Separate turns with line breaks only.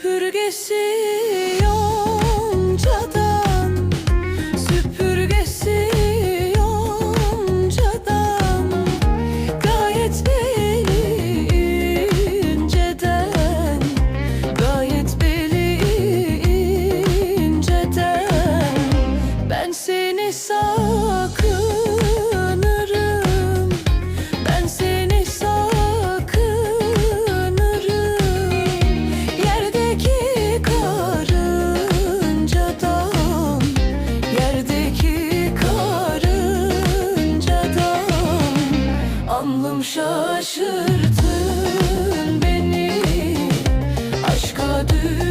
흐르게 씨요 Aşkım şaşırtın beni. Aşka düştüm